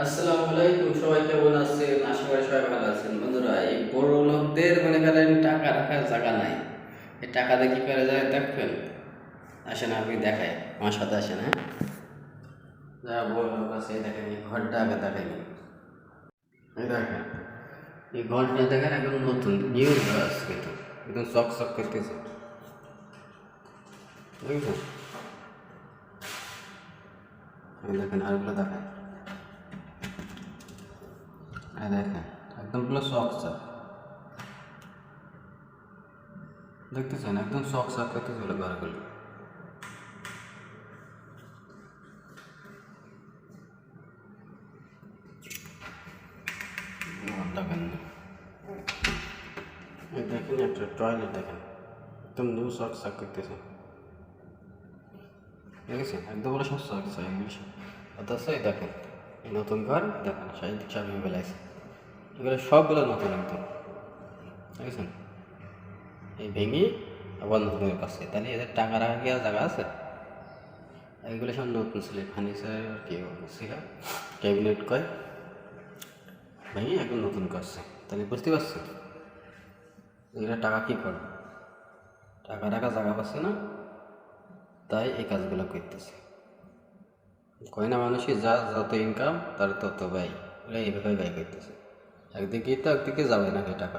আসসালামু আলাইকুম, সবাই কেমন আছেন? আশা করি সবাই ভালো আছেন। বন্ধুরা, এই বড় লোকদের মনে করেন টাকা রাখার জায়গা নাই। এই টাকা দিয়ে কি করে যায় দেখবেন আসেন, আপনি দেখায় আমার সাথে আসেন হ্যাঁ? যা বড় লোক আছে, দেখেন ঘরটা আগে দেখেন দেখেন, এই ঘরটা দেখেন, একদম নতুন নিউ গাছ কিন্তু, একদম চক চক করতেছে। দেখেন আরেকগুলো দেখেন এই দেখেন একদম পুরো শখ শখ দেখতেছেন একদম শখ শখ করতে চলে ঘরগুলো দেখেন না। এই দেখেন একটা টয়লেট দেখেন একদম নিউ শখ শখ করতেছে দেখেছেন একদম পুরো সব শখ শখ ইংলিশ অথচ এই দেখেন এই নতুন ঘর দেখেন সাহিত্য চাবি বেলাইছে এগুলো সবগুলো নতুন একদম দেখেছেন? এই ভেঙে আবার নতুন পাচ্ছে তাহলে এদের টাকা রাখা কি আর জায়গা আছে? এগুলো সব নতুন ছিল। ফার্নিচার কি ছিল ক্যাবিনেট কয়? ভেঙে একদম নতুন করছে। তাহলে বুঝতে পারছ এগুলো টাকা কী করবে টাকা রাখা জায়গা পাচ্ছে না, তাই এই কাজগুলো করতেছে। কয় না মানুষই যা, যত ইনকাম তার তত ব্যয়। ওরা এইভাবে ব্যয় করতেছে। একদিকেই তো একদিকে যাবে নাকি টাকা।